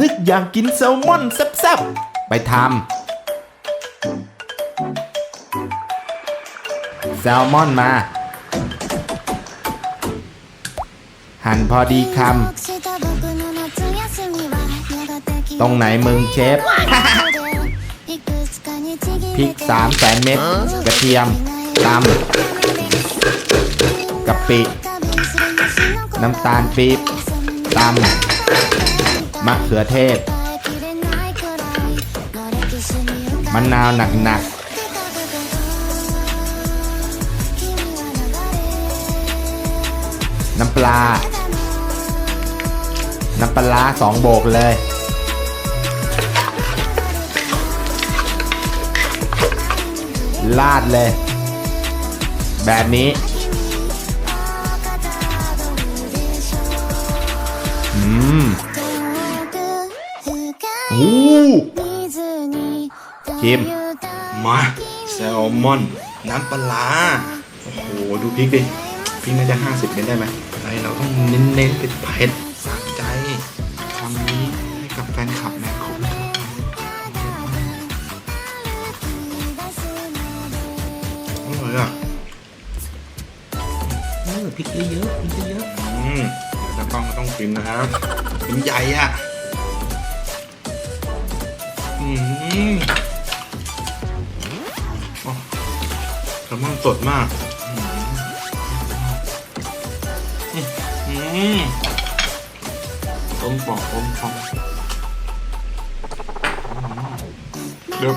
นึกอยากกินแซลมอนแซ่บๆ ไปทำแซลมอนมา หั่นพอดีคำตรงไหนมึงเชฟพริกสามแสนเม็ดกระเทียมตำกะปิ น้ำตาลปี๊บตำ มะเขือเทศ มะนาวหนักๆ น้ำปลา น้ำปลาร้าสองโบกเลย ลาดเลย แบบนี้ โอ้ชิมมาแซลมอน น้ำปลาร้าโอ้โห ดูพริกดิ พริกน่าจะ 50เม็ดได้ไหมอะไรเราต้องเน้นเน้นๆเผ็ดเผ็ดๆสะใจคำนี้ให้กับแฟนคลับแมคโครอร่อยอะเออพริกเยอะๆพริกเยอะอืมเดี๋ยวตากล้องก็ต้องกินนะครับกินใหญ่อะ อืมอ๋อแซลมอนสดมากต้มปอกต้มปอกเดี๋ยว